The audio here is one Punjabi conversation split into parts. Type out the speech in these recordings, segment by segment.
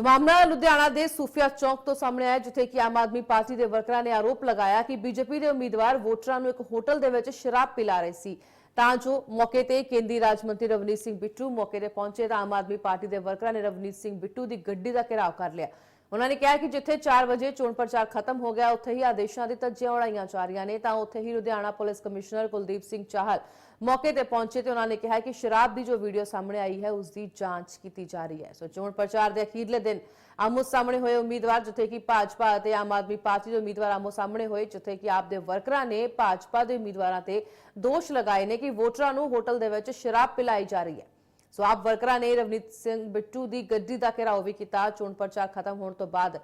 ਸੋ ਮਾਮਲਾ ਲੁਧਿਆਣਾ ਦੇ ਸੂਫੀਆ ਚੌਕ ਤੋਂ ਸਾਹਮਣੇ ਆਇਆ ਜਿੱਥੇ ਕਿ ਆਮ ਆਦਮੀ ਪਾਰਟੀ ਦੇ ਵਰਕਰਾਂ ਨੇ ਆਰੋਪ ਲਗਾਇਆ ਕਿ ਬੀਜੇਪੀ ਦੇ ਉਮੀਦਵਾਰ ਵੋਟਰਾਂ ਨੂੰ ਇੱਕ ਹੋਟਲ ਦੇ ਵਿੱਚ ਸ਼ਰਾਬ ਪਿਲਾ ਰਹੇ ਸੀ। ਤਾਂ ਜੋ ਮੌਕੇ ਤੇ ਕੇਂਦਰੀ ਰਾਜ ਮੰਤਰੀ ਰਵਨੀਤ ਸਿੰਘ ਬਿੱਟੂ ਮੌਕੇ ਤੇ ਪਹੁੰਚੇ ਤਾਂ ਆਮ ਆਦਮੀ ਪਾਰਟੀ ਦੇ ਵਰਕਰਾਂ ਨੇ ਰਵਨੀਤ ਸਿੰਘ ਬਿੱਟੂ ਦੀ ਗੱਡੀ ਦਾ ਘਿਰਾਓ ਕਰ ਲਿਆ। ਉਹਨਾਂ ਨੇ ਕਿਹਾ ਕਿ ਜਿੱਥੇ 4 ਵਜੇ ਚੋਣ ਪ੍ਰਚਾਰ ਖਤਮ ਹੋ ਗਿਆ, ਉੱਥੇ ਹੀ ਆਦੇਸ਼ਾਂ ਦੀ ਧੱਜੀਆਂ ਉਡਾਈਆਂ ਜਾ ਰਹੀਆਂ ਨੇ। ਤਾਂ ਉੱਥੇ ਹੀ ਲੁਧਿਆਣਾ ਪੁਲਿਸ ਕਮਿਸ਼ਨਰ ਕੁਲਦੀਪ ਸਿੰਘ ਚਾਹਲ ਮੌਕੇ ਤੇ ਪਹੁੰਚੇ ਤੇ ਉਹਨਾਂ ਨੇ ਕਿਹਾ ਕਿ ਸ਼ਰਾਬ ਦੀ ਜੋ ਵੀਡੀਓ ਸਾਹਮਣੇ ਆਈ ਹੈ, ਉਸ ਦੀ ਜਾਂਚ ਕੀਤੀ ਜਾ ਰਹੀ ਹੈ। ਸੋ ਚੋਣ ਪ੍ਰਚਾਰ ਦੇ ਅਖੀਰਲੇ ਦਿਨ ਆਮੋ ਸਾਹਮਣੇ ਹੋਏ ਉਮੀਦਵਾਰ, ਜਿੱਥੇ ਕਿ ਭਾਜਪਾ ਅਤੇ ਆਮ ਆਦਮੀ ਪਾਰਟੀ ਦੇ ਉਮੀਦਵਾਰ ਆਮੋ ਸਾਹਮਣੇ ਹੋਏ, ਜਿੱਥੇ ਕਿ ਆਪ ਦੇ ਵਰਕਰਾਂ ਨੇ ਭਾਜਪਾ ਦੇ ਉਮੀਦਵਾਰਾਂ ਤੇ ਦੋਸ਼ ਲਗਾਏ ਨੇ ਕਿ ਵੋਟਰਾਂ ਨੂੰ ਹੋਟਲ ਦੇ ਵਿੱਚ ਸ਼ਰਾਬ ਪਿਲਾਈ ਜਾ ਰਹੀ ਹੈ। ਸੋ ਆਪ ਵਰਕਰਾਂ ਨੇ ਰਵਨੀਤ ਸਿੰਘ ਬਿੱਟੂ ਦੀ ਗੱਡੀ ਦਾ ਘਿਰਾਓ ਵੀ ਕੀਤਾ। ਚੋਣ ਪ੍ਰਚਾਰ ਖਤਮ ਹੋਣ ਤੋਂ ਬਾਅਦ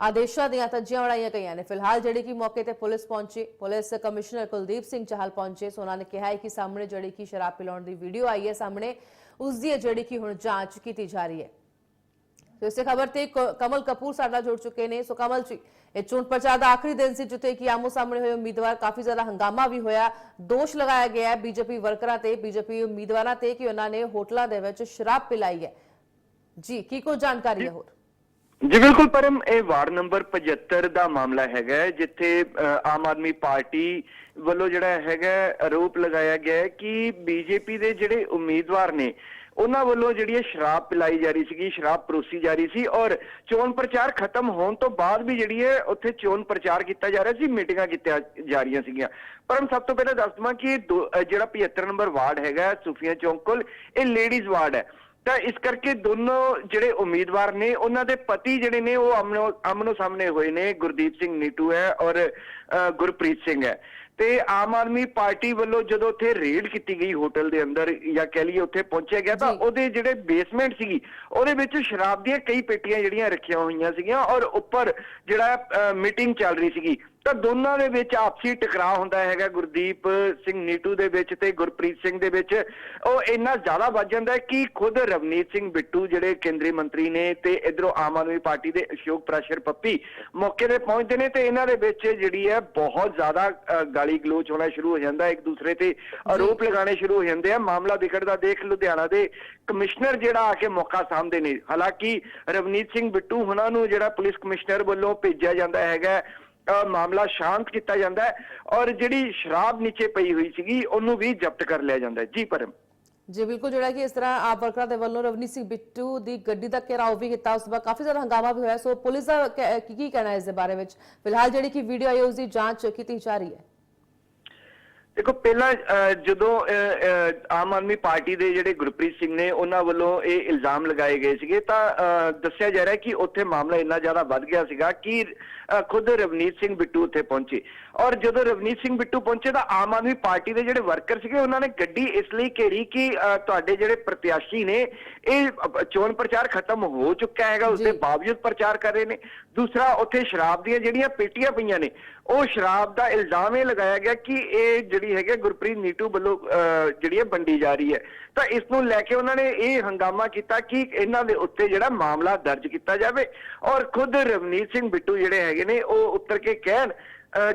ਆਦੇਸ਼ਾਂ ਦੀਆਂ ਧੱਜੀਆਂ ਉਡਾਈਆਂ ਗਈਆਂ ਨੇ। ਫਿਲਹਾਲ ਜਿਹੜੀ ਕਿ ਮੌਕੇ ਤੇ ਪੁਲਿਸ ਪਹੁੰਚੀ, ਪੁਲਿਸ ਕਮਿਸ਼ਨਰ ਕੁਲਦੀਪ ਸਿੰਘ ਚਾਹਲ ਪਹੁੰਚੇ। ਸੋ ਉਹਨਾਂ ਨੇ ਕਿਹਾ ਹੈ ਕਿ ਸਾਹਮਣੇ ਜਿਹੜੀ ਕਿ ਸ਼ਰਾਬ ਪਿਲਾਉਣ ਦੀ ਵੀਡੀਓ ਆਈ ਹੈ, ਸਾਹਮਣੇ ਉਸ ਦੀ ਜਿਹੜੀ ਕਿ ਹੁਣ ਜਾਂਚ ਕੀਤੀ ਜਾ ਰਹੀ ਹੈ। ਸੋ ਇਸੇ ਖਬਰ ਤੇ ਕਮਲ ਕਪੂਰ ਸਾਡੇ ਨਾਲ ਜੁੜ ਚੁੱਕੇ ਨੇ। ਸੋ ਕਮਲ ਜੀ ਇਹ ਚੋਣ ਪ੍ਰਚਾਰ ਦਾ ਆਖਰੀ ਦਿਨ ਸੀ, ਜਿੱਥੇ ਕਿ ਆਮੋ ਸਾਹਮਣੇ ਹੋਏ ਉਮੀਦਵਾਰ ਕਾਫੀ ਜ਼ਿਆਦਾ ਹੰਗਾਮਾ ਵੀ ਹੋਇਆ। ਦੋਸ਼ ਲਗਾਇਆ ਗਿਆ ਹੈ ਬੀਜੇਪੀ ਵਰਕਰਾਂ ਤੇ, ਬੀਜੇਪੀ ਉਮੀਦਵਾਰਾਂ ਤੇ ਕਿ ਉਹਨਾਂ ਨੇ ਹੋਟਲਾਂ ਦੇ ਵਿੱਚ ਸ਼ਰਾਬ ਪਿਲਾਈ ਹੈ। ਜੀ, ਕੀ ਕੋਈ ਜਾਣਕਾਰੀ ਹੈ ਹੋਰ? ਜੀ, ਬਿਲਕੁਲ ਪਰਮ, ਇਹ ਵਾਰਡ ਨੰਬਰ 75 ਦਾ ਮਾਮਲਾ ਹੈਗਾ ਜਿੱਥੇ ਆਮ ਆਦਮੀ ਪਾਰਟੀ ਵੱਲੋਂ ਜਿਹੜਾ ਹੈਗਾ ਆਰੋਪ ਲਗਾਇਆ ਗਿਆ ਕਿ ਬੀਜੇਪੀ ਦੇ ਜਿਹੜੇ ਉਮੀਦਵਾਰ ਨੇ ਉਹਨਾਂ ਵੱਲੋਂ ਜਿਹੜੀ ਹੈ ਸ਼ਰਾਬ ਪਿਲਾਈ ਜਾ ਰਹੀ ਸੀਗੀ ਸ਼ਰਾਬ ਪਰੋਸੀ ਜਾ ਰਹੀ ਸੀ ਔਰ ਚੋਣ ਪ੍ਰਚਾਰ ਖਤਮ ਹੋਣ ਤੋਂ ਬਾਅਦ ਵੀ ਜਿਹੜੀ ਹੈ ਉੱਥੇ ਚੋਣ ਪ੍ਰਚਾਰ ਕੀਤਾ ਜਾ ਰਿਹਾ ਸੀ ਮੀਟਿੰਗਾਂ ਕੀਤੀਆਂ ਜਾ ਰਹੀਆਂ ਸੀਗੀਆਂ। ਪਰਮ ਸਭ ਤੋਂ ਪਹਿਲਾਂ ਦੱਸ ਦਵਾਂ ਕਿ ਦੋ- ਜਿਹੜਾ 75 ਨੰਬਰ ਵਾਰਡ ਹੈਗਾ ਸੁਫੀਆ ਚੌਂਕ ਕੋਲ ਇਹ ਲੇਡੀਜ਼ ਵਾਰਡ ਹੈ। ਤਾਂ ਇਸ ਕਰਕੇ ਦੋਨੋਂ ਜਿਹੜੇ ਉਮੀਦਵਾਰ ਨੇ ਉਹਨਾਂ ਦੇ ਪਤੀ ਜਿਹੜੇ ਨੇ ਉਹ ਆਮਨੋ ਆਮਨੋ ਸਾਹਮਣੇ ਹੋਏ ਨੇ। ਗੁਰਦੀਪ ਸਿੰਘ ਨੀਟੂ ਹੈ ਔਰ ਅ, ਗੁਰਪ੍ਰੀਤ ਸਿੰਘ ਹੈ। ਤੇ ਆਮ ਆਦਮੀ ਪਾਰਟੀ ਵੱਲੋਂ ਜਦੋਂ ਉੱਥੇ ਰੇਡ ਕੀਤੀ ਗਈ ਹੋਟਲ ਦੇ ਅੰਦਰ ਜਾਂ ਕਹਿ ਲਈਏ ਉੱਥੇ ਪਹੁੰਚਿਆ ਗਿਆ ਤਾਂ। ਉਹਦੇ ਜਿਹੜੇ ਬੇਸਮੈਂਟ ਸੀਗੀ ਉਹਦੇ ਵਿੱਚ ਸ਼ਰਾਬ ਦੀਆਂ ਕਈ ਪੇਟੀਆਂ ਜਿਹੜੀਆਂ ਰੱਖੀਆਂ ਹੋਈਆਂ ਸੀਗੀਆਂ ਔਰ ਉੱਪਰ ਜਿਹੜਾ ਮੀਟਿੰਗ ਚੱਲ ਰਹੀ ਸੀਗੀ ਤਾਂ ਦੋਨਾਂ ਦੇ ਵਿੱਚ ਆਪਸੀ ਟਕਰਾਅ ਹੁੰਦਾ ਹੈਗਾ ਗੁਰਦੀਪ ਸਿੰਘ ਨੀਟੂ ਦੇ ਵਿੱਚ ਤੇ ਗੁਰਪ੍ਰੀਤ ਸਿੰਘ ਦੇ ਵਿੱਚ। ਉਹ ਇੰਨਾ ਜ਼ਿਆਦਾ ਵੱਜ ਜਾਂਦਾ ਹੈ ਕਿ ਖੁਦ ਰਵਨੀਤ ਸਿੰਘ ਬਿੱਟੂ ਜਿਹੜੇ ਕੇਂਦਰੀ ਮੰਤਰੀ ਨੇ ਤੇ ਇਧਰੋਂ ਆਮ ਆਦਮੀ ਪਾਰਟੀ ਦੇ ਅਸ਼ੋਕ ਪ੍ਰਾਸ਼ਰ ਪੱਪੀ ਮੌਕੇ ਤੇ ਪਹੁੰਚਦੇ ਨੇ ਤੇ ਇਹਨਾਂ ਦੇ ਵਿੱਚ ਜਿਹੜੀ ਹੈ ਬਹੁਤ ਜ਼ਿਆਦਾ ਗਾਲੀ ਗਲੋਚ ਹੋਣਾ ਸ਼ੁਰੂ ਹੋ ਜਾਂਦਾ ਇੱਕ ਦੂਸਰੇ ਤੇ ਆਰੋਪ ਲਗਾਉਣੇ ਸ਼ੁਰੂ ਹੋ ਜਾਂਦੇ ਆ। ਮਾਮਲਾ ਵਿਗੜਦਾ ਦੇਖ ਲੁਧਿਆਣਾ ਦੇ ਕਮਿਸ਼ਨਰ ਜਿਹੜਾ ਆ ਕੇ ਮੌਕਾ ਸਾਂਭਦੇ ਨੇ। ਹਾਲਾਂਕਿ ਰਵਨੀਤ ਸਿੰਘ ਬਿੱਟੂ ਹੁਣਾਂ ਨੂੰ ਜਿਹੜਾ ਪੁਲਿਸ ਕਮਿਸ਼ਨਰ ਵੱਲੋਂ ਭੇਜਿਆ ਜਾਂਦਾ ਹੈਗਾ। ਮਾਮਲਾ ਸ਼ਾਂਤ ਕੀਤਾ ਜਾਂਦਾ ਹੈ ਔਰ ਜਿਹੜੀ ਸ਼ਰਾਬ ਨੀਚੇ ਪਈ ਹੋਈ ਸੀਗੀ, ਉਹਨੂੰ ਵੀ ਜ਼ਬਤ ਕਰ ਲਿਆ ਜਾਂਦਾ ਹੈ। ਜੀ, ਪਰਮ। ਜੀ, ਬਿਲਕੁਲ, ਜਿਹੜਾ ਕਿ ਇਸ ਤਰ੍ਹਾਂ ਆਪ ਵਰਕਰਾਂ ਦੇ ਵੱਲੋਂ ਰਵਨੀਤ ਸਿੰਘ ਬਿੱਟੂ ਦੀ ਗੱਡੀ ਦਾ ਘੇਰਾਓ ਵੀ ਕੀਤਾ, ਉਸ ਤੋਂ ਕਾਫੀ ਜ਼ਿਆਦਾ ਹੰਗਾਮਾ ਵੀ ਹੋਇਆ। ਸੋ ਪੁਲਿਸ ਦਾ ਕੀ ਕਹਿਣਾ ਇਸ ਦੇ ਬਾਰੇ ਵਿੱਚ? ਫਿਲਹਾਲ ਜਿਹੜੀ ਕਿ ਵੀਡੀਓ ਆਈ ਹੈ ਉਸ ਦੀ ਜਾਂਚ ਕੀਤੀ ਜਾ ਰਹੀ ਹੈ। ਦੇਖੋ ਪਹਿਲਾਂ ਜਦੋਂ ਆਮ ਆਦਮੀ ਪਾਰਟੀ ਦੇ ਜਿਹੜੇ ਗੁਰਪ੍ਰੀਤ ਸਿੰਘ ਨੇ ਉਹਨਾਂ ਵੱਲੋਂ ਇਹ ਇਲਜ਼ਾਮ ਲਗਾਏ ਗਏ ਸੀਗੇ ਤਾਂ ਦੱਸਿਆ ਜਾ ਰਿਹਾ ਕਿ ਉੱਥੇ ਮਾਮਲਾ ਇੰਨਾ ਜ਼ਿਆਦਾ ਵੱਧ ਗਿਆ ਸੀਗਾ ਕਿ ਖੁਦ ਰਵਨੀਤ ਸਿੰਘ ਬਿੱਟੂ ਉੱਥੇ ਪਹੁੰਚੇ ਔਰ ਜਦੋਂ ਰਵਨੀਤ ਸਿੰਘ ਬਿੱਟੂ ਪਹੁੰਚੇ ਤਾਂ ਆਮ ਆਦਮੀ ਪਾਰਟੀ ਦੇ ਜਿਹੜੇ ਵਰਕਰ ਸੀਗੇ ਉਹਨਾਂ ਨੇ ਗੱਡੀ ਇਸ ਲਈ ਘੇਰੀ ਕਿ ਤੁਹਾਡੇ ਜਿਹੜੇ ਪ੍ਰਤਿਆਸ਼ੀ ਨੇ ਇਹ ਚੋਣ ਪ੍ਰਚਾਰ ਖਤਮ ਹੋ ਚੁੱਕਾ ਹੈਗਾ ਉਸ ਦੇ। ਬਾਵਜੂਦ ਪ੍ਰਚਾਰ ਕਰ ਰਹੇ ਨੇ ਦੂਸਰਾ ਉੱਥੇ ਸ਼ਰਾਬ ਦੀਆਂ ਜਿਹੜੀਆਂ ਪੇਟੀਆਂ ਪਈਆਂ ਨੇ ਉਹ ਸ਼ਰਾਬ ਦਾ ਇਲਜ਼ਾਮ ਇਹ ਲਗਾਇਆ ਗਿਆ ਕਿ ਇਹ ਜਿਹੜੀ ਹੈਗੇ ਗੁਰਪ੍ਰੀਤ ਨੀਟੂ ਵੱਲੋਂ ਅਹ, ਜਿਹੜੀ ਹੈ ਵੰਡੀ ਜਾ ਰਹੀ ਹੈ। ਤਾਂ ਇਸ ਨੂੰ ਲੈ ਕੇ ਉਹਨਾਂ ਨੇ ਇਹ ਹੰਗਾਮਾ ਕੀਤਾ ਕਿ ਇਹਨਾਂ ਦੇ ਉੱਤੇ ਜਿਹੜਾ ਮਾਮਲਾ ਦਰਜ ਕੀਤਾ ਜਾਵੇ ਔਰ ਖੁਦ ਰਵਨੀਤ ਸਿੰਘ ਬਿੱਟੂ ਜਿਹੜੇ ਹੈਗੇ ਨੇ ਉਹ ਉੱਤਰ ਕੇ ਕਹਿਣ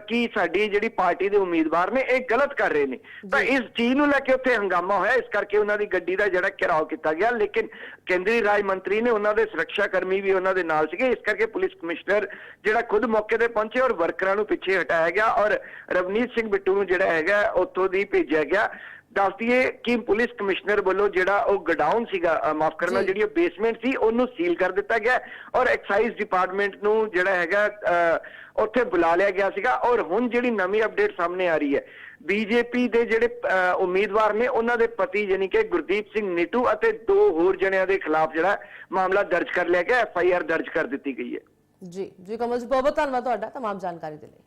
ਕਿ ਸਾਡੀ ਜਿਹੜੀ ਪਾਰਟੀ ਦੇ ਉਮੀਦਵਾਰ ਨੇ ਇਹ ਗਲਤ ਕਰ ਰਹੇ ਨੇ। ਤਾਂ ਇਸ ਚੀਜ਼ ਨੂੰ ਲੈ ਕੇ ਉੱਥੇ ਹੰਗਾਮਾ ਹੋਇਆ ਇਸ ਕਰਕੇ ਉਹਨਾਂ ਦੀ ਗੱਡੀ ਦਾ ਜਿਹੜਾ ਘਿਰਾਓ ਕੀਤਾ ਗਿਆ। ਲੇਕਿਨ ਕੇਂਦਰੀ ਰਾਜ ਮੰਤਰੀ ਨੇ ਉਹਨਾਂ ਦੇ ਸੁਰੱਖਿਆ ਕਰਮੀ ਵੀ ਉਹਨਾਂ ਦੇ ਨਾਲ ਸੀਗੇ। ਇਸ ਕਰਕੇ ਪੁਲਿਸ ਕਮਿਸ਼ਨਰ ਜਿਹੜਾ ਖੁਦ ਮੌਕੇ ਤੇ ਪਹੁੰਚੇ ਔਰ ਵਰਕਰਾਂ ਨੂੰ ਪਿੱਛੇ ਹਟਾਇਆ ਗਿਆ ਔਰ ਰਵਨੀਤ ਸਿੰਘ ਬਿੱਟੂ ਨੂੰ ਜਿਹੜਾ ਹੈਗਾ ਉੱਥੋਂ ਦੀ ਭੇਜਿਆ ਗਿਆ। ਦੱਸ ਦਈਏ ਕਿ ਪੁਲਿਸ ਕਮਿਸ਼ਨਰ ਵੱਲੋਂ ਜਿਹੜਾ ਉਹ ਗਡਾਊਨ ਸੀਗਾ ਅ, ਮਾਫ ਕਰਨਾ ਜੀ। ਜਿਹੜੀ ਉਹ ਬੇਸਮੈਂਟ ਸੀ ਉਹਨੂੰ ਸੀਲ ਕਰ ਦਿੱਤਾ ਗਿਆ ਔਰ ਐਕਸਾਈਜ਼ ਡਿਪਾਰਟਮੈਂਟ ਨੂੰ ਜਿਹੜਾ ਹੈਗਾ ਅ, ਉੱਥੇ ਬੁਲਾ ਲਿਆ ਗਿਆ ਸੀਗਾ ਔਰ ਹੁਣ ਜਿਹੜੀ ਨਵੀਂ ਅਪਡੇਟ ਸਾਹਮਣੇ ਆ ਰਹੀ ਹੈ ਬੀਜੇਪੀ ਦੇ ਜਿਹੜੇ ਅ, ਉਮੀਦਵਾਰ ਨੇ ਉਹਨਾਂ ਦੇ ਪਤੀ ਯਾਨੀ ਕਿ ਗੁਰਦੀਪ ਸਿੰਘ ਨੀਟੂ ਅਤੇ ਦੋ ਹੋਰ ਜਣਿਆਂ ਦੇ ਖਿਲਾਫ ਜਿਹੜਾ ਮਾਮਲਾ ਦਰਜ ਕਰ ਲਿਆ ਗਿਆ ਐਫ ਆਈ ਆਰ ਦਰਜ ਕਰ ਦਿੱਤੀ ਗਈ ਹੈ ਜੀ ਜੀ ਕਮਲ ਜੀ ਬਹੁਤ ਬਹੁਤ ਧੰਨਵਾਦ ਤੁਹਾਡਾ तमाम ਜਾਣਕਾਰੀ ਦੇ ਲਈ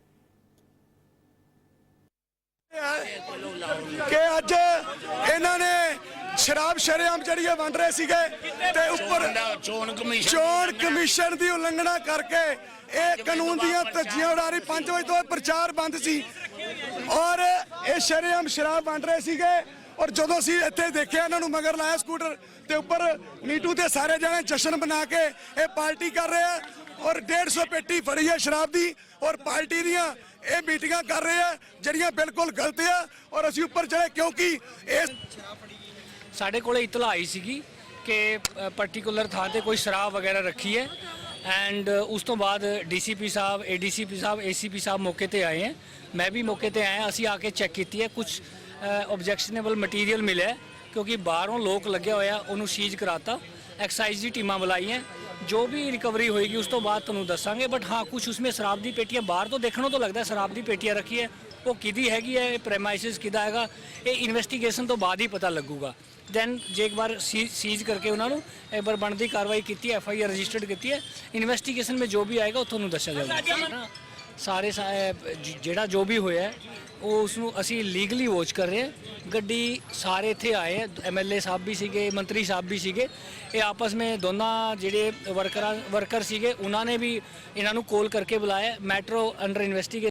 ਕਿ ਅੱਜ ਇਹਨਾਂ ਨੇ ਸ਼ਰਾਬ ਸ਼ਰੇਆਮ ਜਿਹੜੀ ਹੈ ਵੰਡ ਰਹੇ ਸੀਗੇ ਤੇ ਉੱਪਰ ਚੋਣ ਕਮਿਸ਼ਨ ਚੋਣ ਕਮਿਸ਼ਨ ਦੀ ਉਲੰਘਣਾ ਕਰਕੇ ਇਹ ਕਾਨੂੰਨ ਦੀਆਂ ਧੱਜੀਆਂ ਉਡਾ ਰਹੀ। 5 ਵਜੇ ਤੋਂ ਪ੍ਰਚਾਰ ਬੰਦ ਸੀ। ਔਰ ਇਹ ਸ਼ਰੇਆਮ ਸ਼ਰਾਬ ਵੰਡ ਰਹੇ ਸੀਗੇ। ਔਰ ਜਦੋਂ ਅਸੀਂ ਇੱਥੇ ਦੇਖਿਆ ਇਹਨਾਂ ਨੂੰ ਮਗਰ ਲਾਇਆ ਸਕੂਟਰ ਤੇ ਉੱਪਰ ਨੀਟੂ ਤੇ ਸਾਰੇ ਜਣੇ ਜਸ਼ਨ ਬਣਾ ਕੇ ਇਹ ਪਾਰਟੀ ਕਰ ਰਹੇ ਆ ਔਰ 150 ਪੇਟੀ ਫੜੀ ਹੈ ਸ਼ਰਾਬ ਦੀ ਔਰ ਪਾਰਟੀ ਦੀਆਂ ਇਹ ਮੀਟਿੰਗਾਂ ਕਰ ਰਹੇ ਆ, ਜਿਹੜੀਆਂ ਬਿਲਕੁਲ ਗਲਤ ਆ ਔਰ ਅਸੀਂ ਉੱਪਰ ਚੜੇ ਕਿਉਂਕਿ ਇਹ ਸਾਡੇ ਕੋਲੇ ਇਤਲਾ ਆਈ ਸੀਗੀ ਕਿ ਪਾਰਟਿਕੂਲਰ ਥਾਂ ਤੇ ਕੋਈ ਸ਼ਰਾਬ ਵਗੈਰਾ ਰੱਖੀ ਹੈ ਐਂਡ ਉਸ ਤੋਂ ਬਾਅਦ ਡੀਸੀਪੀ ਸਾਹਿਬ, ਏਡੀਸੀਪੀ ਸਾਹਿਬ, ਏਸੀਪੀ ਸਾਹਿਬ ਮੌਕੇ ਤੇ ਆਏ ਹੈ। ਮੈਂ ਵੀ ਮੌਕੇ ਤੇ ਆਇਆ, ਅਸੀਂ ਆ ਕੇ ਚੈੱਕ ਕੀਤੀ ਹੈ। ਕੁਝ ਆਬਜੈਕਸ਼ਨੇਬਲ ਮਟੀਰੀਅਲ ਮਿਲਿਆ ਕਿਉਂਕਿ ਬਾਹਰੋਂ ਲੋਕ ਲੱਗਿਆ ਹੋਇਆ, ਉਹਨੂੰ ਸੀਜ਼ ਕਰਾਤਾ। ਐਕਸਾਈਜ਼ ਦੀ ਟੀਮਾਂ ਬੁਲਾਈਆਂ। ਜੋ ਵੀ ਰਿਕਵਰੀ ਹੋਏਗੀ, ਉਸ ਤੋਂ ਬਾਅਦ ਤੁਹਾਨੂੰ ਦੱਸਾਂਗੇ ਬਟ ਹਾਂ ਕੁਝ ਉਸਮੇ ਸ਼ਰਾਬ ਦੀ ਪੇਟੀਆਂ, ਬਾਹਰ ਤੋਂ ਦੇਖਣੋਂ ਤੋਂ ਲੱਗਦਾ ਸ਼ਰਾਬ ਦੀ ਪੇਟੀਆਂ ਰੱਖੀ ਹੈ। ਉਹ ਕਿਹਦੀ ਹੈਗੀ ਹੈ ਪ੍ਰੈਮਾਈਸਿਸ ਕਿਹਦਾ ਹੈਗਾ, ਇਹ ਇਨਵੈਸਟੀਗੇਸ਼ਨ ਤੋਂ ਬਾਅਦ ਹੀ ਪਤਾ ਲੱਗੂਗਾ। ਦੈਨ ਜੇ ਇੱਕ ਵਾਰ ਸੀਜ਼ ਕਰਕੇ ਉਹਨਾਂ ਨੂੰ, ਇੱਕ ਵਾਰ ਬਣਦੀ ਕਾਰਵਾਈ ਕੀਤੀ ਐਫ ਆਈ ਆਰ ਰਜਿਸਟਰਡ ਕੀਤੀ ਹੈ। ਇਨਵੈਸਟੀਗੇਸ਼ਨ ਵਿੱਚ ਜੋ ਵੀ ਆਏਗਾ, ਉਹ ਤੁਹਾਨੂੰ ਦੱਸਿਆ ਜਾਵੇਗਾ ਸਾਰੇ ਸਾ- ਅਹ ਜ- ਜਿਹੜਾ ਜੋ ਵੀ ਹੋਇਆ ਹੈ, ਉਹ ਉਸ ਨੂੰ ਅਸੀਂ ਲੀਗਲੀ ਵਾਚ ਕਰ ਰਹੇ ਹਾਂ। ਗੱਡੀ ਸਾਰੇ ਇੱਥੇ ਆਏ ਹੈ ਐਮਐਲਏ ਸਾਹਿਬ ਵੀ ਸੀਗੇ ਮੰਤਰੀ ਸਾਹਿਬ ਵੀ ਸੀਗੇ। ਇਹ ਆਪਸ ਵਿੱਚ ਦੋਨਾਂ ਜਿਹੜੇ ਵਰਕਰਾਂ ਵਰਕਰ ਸੀਗੇ ਉਹਨਾਂ ਨੇ ਵੀ ਇਹਨਾਂ ਨੂੰ ਕਾਲ ਕਰਕੇ ਬੁਲਾਇਆ ਮੈਟਰੋ ਅੰਡਰ ਇਨਵੈਸਟੀਗੇਸ਼ਨ